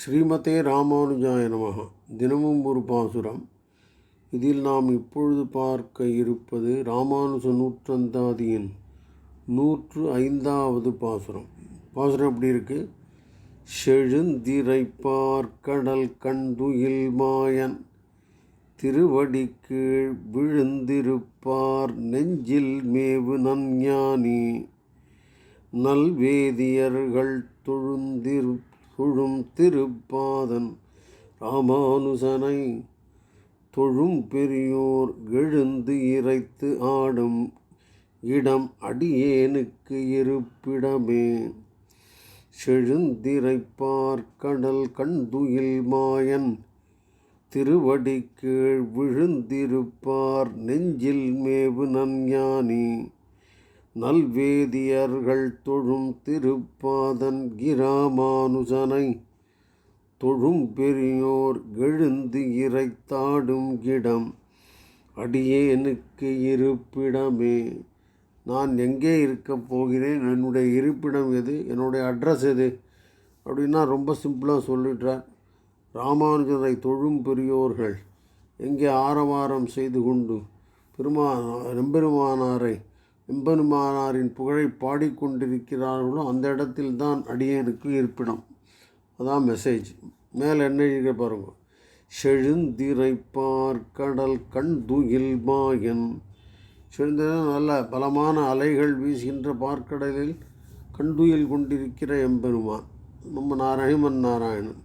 ஸ்ரீமதே ராமானுஜாய நமக. தினமும் ஒரு பாசுரம். இதில் நாம் இப்பொழுது பார்க்க இருப்பது ராமானுஜ நூற்றந்தாதியின் நூற்று ஐந்தாவது பாசுரம். பாசுரம் எப்படி இருக்கு? செழுந்திரைப்பார் கடல் கண்டுயில் மாயன் திருவடி கீழ் விழுந்திருப்பார் நெஞ்சில் மேவு நஞ்ஞானி நல்வேதியர்கள் தொழுந்திரு தொழும் திருப்பாதன் ராமானுசனை தொழும் பெரியோர் எழுந்து இறைத்து ஆடும் இடம் அடியேனுக்கு இருப்பிடமே. செழுந்திரைப்பார் கடல் கண்டுயில் மாயன் திருவடி கீழ் விழுந்திருப்பார் நெஞ்சில் மேவு நன்யானி நல்வேதியர்கள் தொழும் திருப்பாதன் கிராமானுஜனை தொழும் பெரியோர் எழுந்து இறைத்தாடும் இடம் அடியேனுக்கு இருப்பிடமே. நான் எங்கே இருக்க போகிறேன்? என்னுடைய இருப்பிடம் எது? என்னுடைய அட்ரஸ் எது? அப்படின்னா ரொம்ப சிம்பிளாக சொல்லிட்டார். ராமானுஜரை தொழும் பெரியோர்கள் எங்கே ஆரவாரம் செய்து கொண்டு பெருமா நம்பெருமானாரை எம்பெருமானாரின் புகழை பாடிக்கொண்டிருக்கிறார்களோ அந்த இடத்தில் தான் அடியேனுக்கு இருப்பிடம். அதான் மெசேஜ் மேலே என்ன எழுதிக்க பாருங்க. செழுந்திரைப்பார் கடல் கண் துயில் மாயன். செழுந்திர நல்ல பலமான அலைகள் வீசுகின்ற பார்க்கடலில் கண்டுயில் கொண்டிருக்கிற எம்பெருமான். நம்ம நாராயணன் நாராயணன்.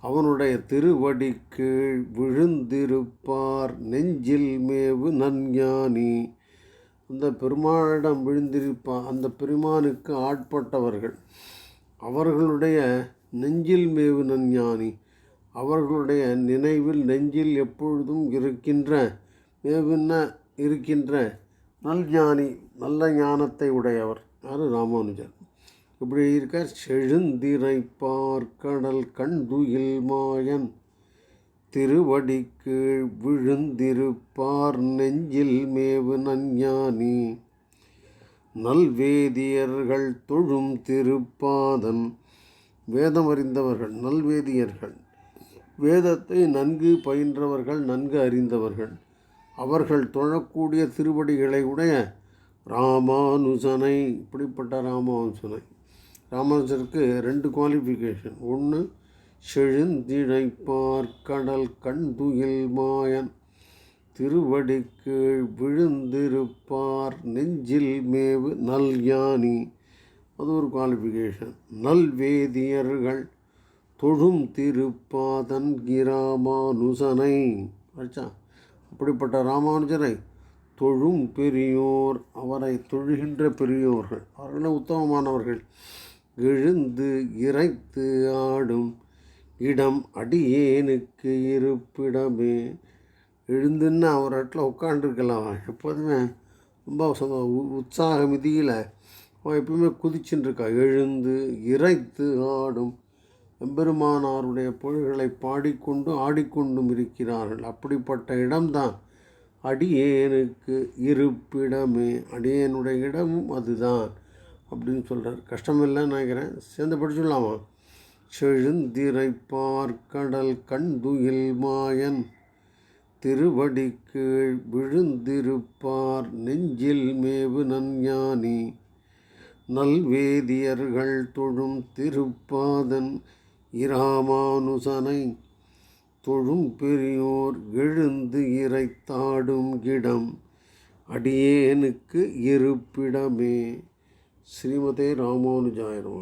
அவனுடைய திருவடி கீழ் விழுந்திருப்பார் நெஞ்சில் மேவு நன்ஞானி. அந்த பெருமானிடம் விழுந்திருப்பா அந்த பெருமானுக்கு ஆட்பட்டவர்கள். அவர்களுடைய நெஞ்சில் மேவு நஞ்ஞானி அவர்களுடைய நினைவில் நெஞ்சில் எப்பொழுதும் இருக்கின்ற மேவுன்ன இருக்கின்ற நல் ஞானி நல்ல ஞானத்தை உடையவர். யார்? ராமானுஜர். இப்படி இருக்க செழுந்திரைப்பார் கடல் கண்டுயில் மாயன். திருவடிக்கீழ் விழுந்திருப்பார் நெஞ்சில் மேவு நஞ்ஞானி. நல்வேதியர்கள் தொழும் திருப்பாதன். வேதம் அறிந்தவர்கள் நல்வேதியர்கள். வேதத்தை நன்கு பயின்றவர்கள் நன்கு அறிந்தவர்கள். அவர்கள் தொழக்கூடிய திருவடிகளை உடைய ராமானுசனை இப்படிப்பட்ட ராமானுசனை ராமானுஜருக்கு ரெண்டு குவாலிஃபிகேஷன் ஒன்று செழுந்திழைப்பார் கடல் கண்துயில் மாயன். திருவடிக்கீழ் விழுந்திருப்பார் நெஞ்சில் மேவு நல் யானி. அது ஒரு குவாலிஃபிகேஷன் நல்வேதியர்கள் தொழும் திருப்பாதன் கிராமானுசனை ஆச்சா அப்படிப்பட்ட ராமானுஜரை தொழும் பெரியோர் அவரை தொழுகின்ற பெரியோர்கள். அவர்களும் உத்தமமானவர்கள்? எழுந்து இறைத்து ஆடும் இடம் அடியேனுக்கு இருப்பிடமே. எழுந்துன்னு அவர் இடத்துல உட்காண்டிருக்கலாம் எப்போதுமே ரொம்ப உற்சாக மிதியில் அவன் எப்பவுமே குதிச்சுட்டு இருக்கா எழுந்து இறைத்து ஆடும் எம்பெருமானாருடைய பொருள்களை பாடிக்கொண்டு ஆடிக்கொண்டும் இருக்கிறார்கள். அப்படிப்பட்ட இடம்தான் அடியேனுக்கு இருப்பிடமே. அடியேனுடைய இடமும் அதுதான் அப்படின்னு சொல்கிறார் கஷ்டமில்லைன்னு நினைக்கிறேன். சேர்ந்து படிச்சுடலாமா? செழுந்திரைப்பார் கடல் கண்டுயில் மாயன். திருவடி கீழ் விழுந்திருப்பார் நெஞ்சில் மேவு நஞ்ஞானி. நல்வேதியர்கள் தொழும் திருப்பாதன் இராமானுசனை. தொழும் பெரியோர் எழுந்து இறைத்தாடும் இடம் அடியேனுக்கு இருப்பிடமே. ஸ்ரீமதே ராமானுஜாயிரமா